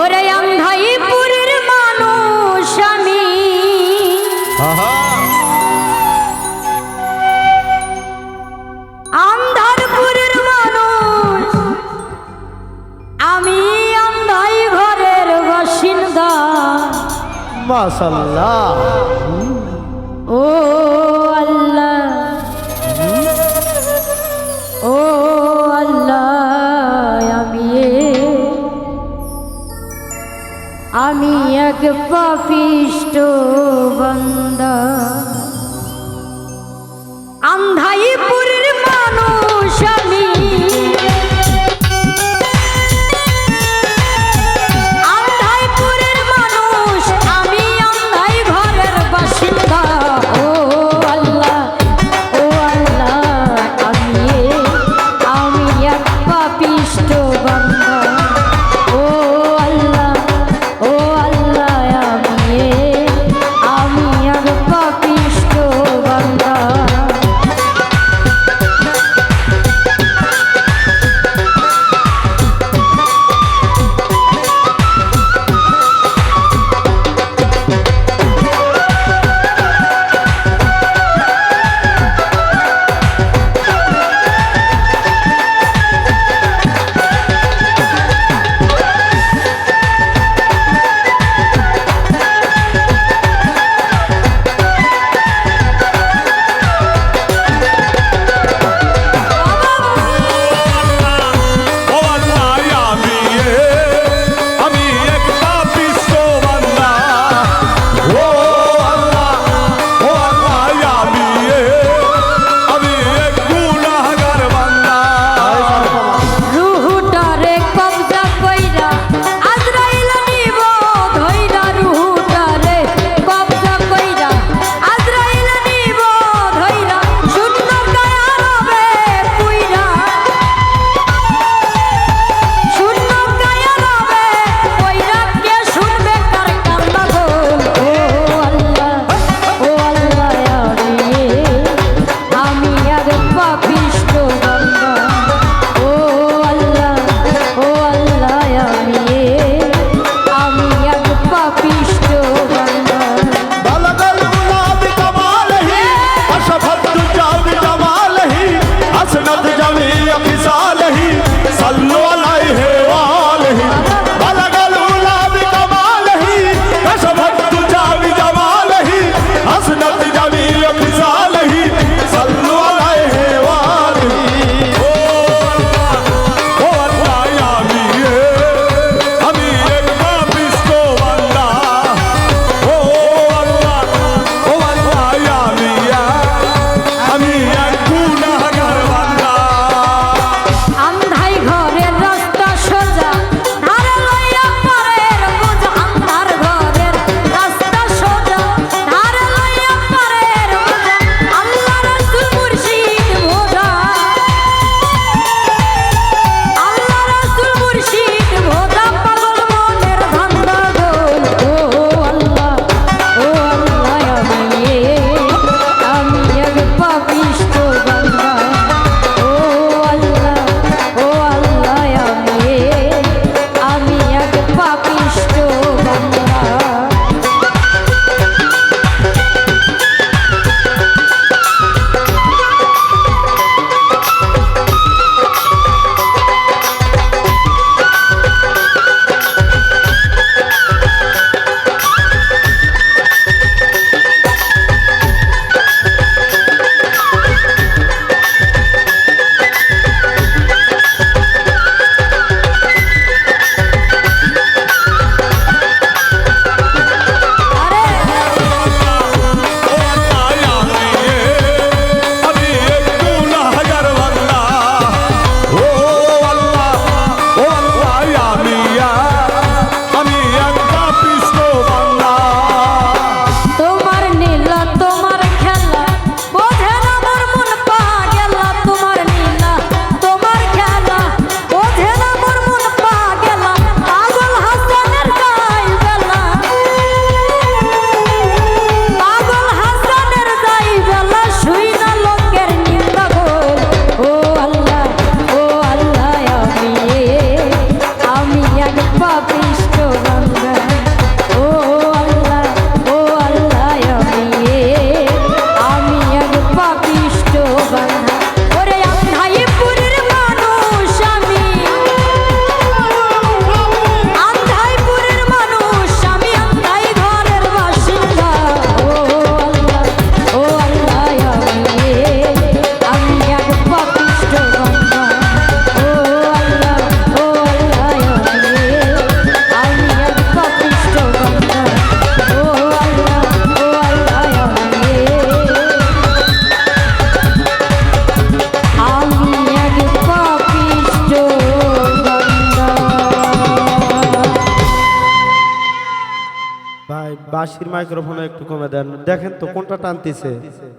ওরে অন্ধাইপুরের মানুষ আমি। আন্ধারপুরের মানুষ আমি অন্ধাই ঘরের বাসিন্দা। মাসাল্লাহ পাপিষ্ট বন্দা আন্ধাইপুরের মানুষ আমি। আন্ধাইপুরের মানুষ বাঁশির মাইক্রোফোন একটু কমে দেন। দেখেন তো কোনটা টানতিছে।